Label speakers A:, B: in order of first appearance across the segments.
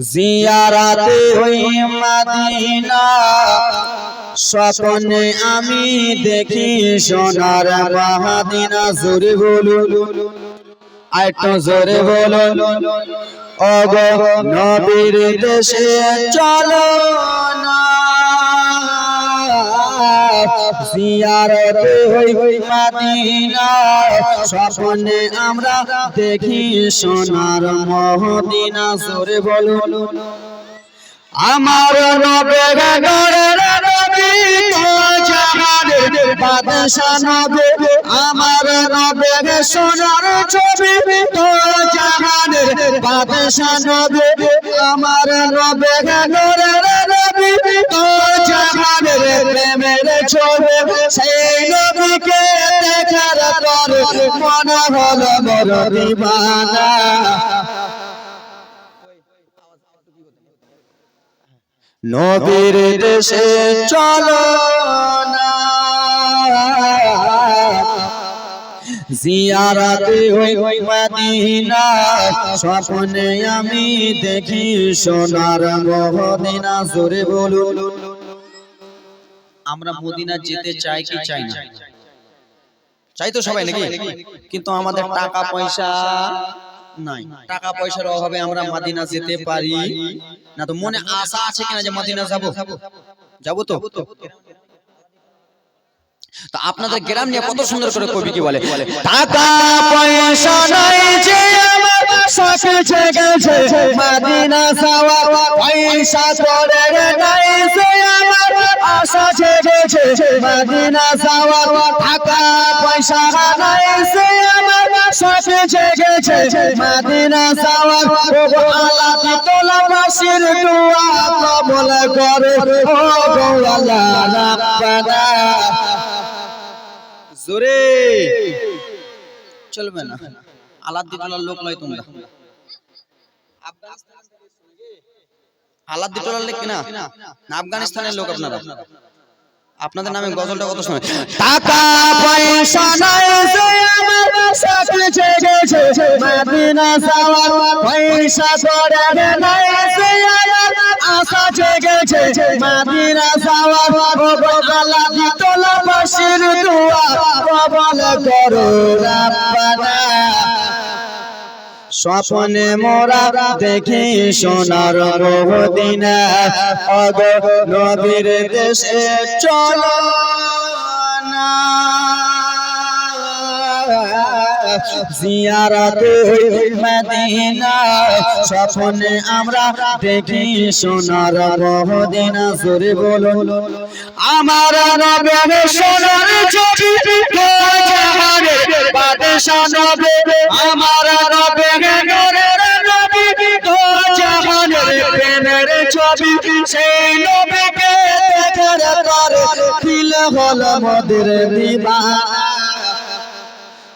A: জিয়ারাতে হই মাদিনা। স্বপ্নে আমি দেখি সোনার মাহাদিনা। জোরে বলুন। আরেকটু জোরে বলুন। ওগো নবীর দেশে চলো না। জিয়ারতে হই মাদিনা, স্বপ্নে আমরা দেখি সোনার মহদিনা, জোরে বলুন। আমার নবে গড়ের নবে আমার নবে সোনার ছবি তো জাহানের বাদশা নবে, আমার গড়ের জাহানের প্রেমের ছবি সেই নবীকে দেখার পর মনে হলো মোর দিবানা নবীর দেশে চলো জিয়ারাতে আমি দেখি সোনার মহদিনা জোরে বলুন। আমরা মদিনা যেতে চাই কি চাই না? চাই তো সবাই নাকি? কিন্তু আমাদের টাকা পয়সা নাই। টাকা পয়সার অভাবে আমরা মদিনা যেতে পারি। না তো মনে আশা আছে কিনা যে মদিনা যাব? যাব তো। তো আপনাদের গ্রাম নিয়ে কত সুন্দর করে কবি কি বলে? টাকা পয়সা নাই যে আমার গেছে। মদিনা পয়সা করে নাই যে আমার আশা জেগেছে মদিনা যাওয়া টাকা পয়সা নাই যে আমার শখে জেগেছে মদিনা যাওয়া ও আল্লাহ তোলা বাসির দোয়া কবল করে। ও গো আল্লাহ রাব্বানা জোরে। চলবে না। আলাদি লোক নয় তোমরা। আলাদি লোক কিনা? আফগানিস্তানের লোক আপনারা। আপনাদের নামে গজলটা কত সময়? টাকা পয়সা নাই পয়সা করে জেগেছে মদিনা যাওয়া ও গলা তোলা বাসির দোয়া, কবল করো রাব্বানা। স্বপ্নে মোরা দেখি সোনার মদিনা অগ দেশে চলো না। জিয়ারাতে মদিনা, স্বপ্নে আমরা দেখি সোনার মদিনা জোরে বলুন। আমার নবের সোনার ছবি আমার নবে গরের নবী তো জাহানের প্রেমের ছবি। সেই হল মদের দিবানা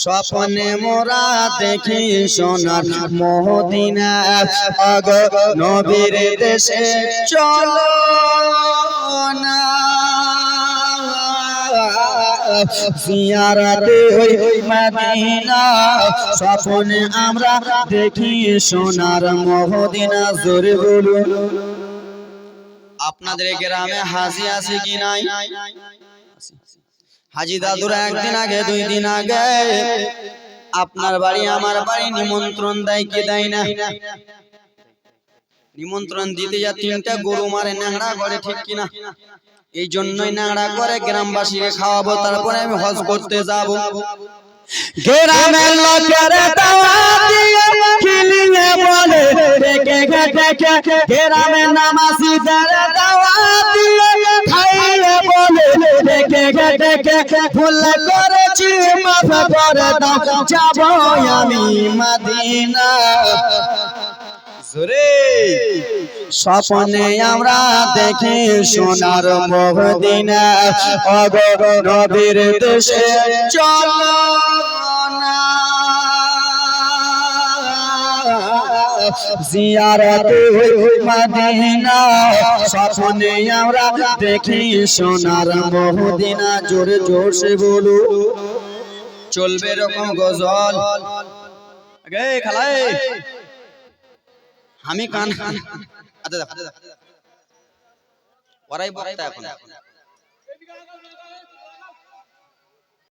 A: স্বপ্নে মোরা দেখি সোনার মহদিনা। অগ নবীর দেশে চলো না। স্বপ্নে আমরা দেখি সোনার মহদিনা। জোরে বলুন। আপনাদের গ্রামে হাসি আছে কি নাই? হাজি দাদুরা একদিন আগে, দুই দিন আগে। আপনার বাড়ি, আমার বাড়ি, নিমন্ত্রণ দেয় কি দেয় না? নিমন্ত্রণ দিতে যা তিনটা গরু মারে ন্যাংরা করে, ঠিক কিনা এই জন্যই ন্যাংরা করে গ্রামবাসীকে খাওয়াবো, তারপরে আমি হজ করতে যাব। গ্রামের লোকের দিয়ে ডেকে গ্রামের নামাজিদের দাওয়াত দিয়ে খাইয়ে বলে ডেকে ডেকে ফুল করেছি মাফ করে দাও যাব আমি মদিনা। জোরে। স্বপ্নে আমরা দেখি সোনার মহদিনা অগর নবীর দেশে চলো না। জিয়ারতে মদিনা, স্বপ্নে আমরা দেখি সোনার মহদিনা, জোরে জোরে বলু। চলবে এরকম গজল। আগে খালাই। আমি কান আচ্ছা দেখো ওরাই বক্তা এখন।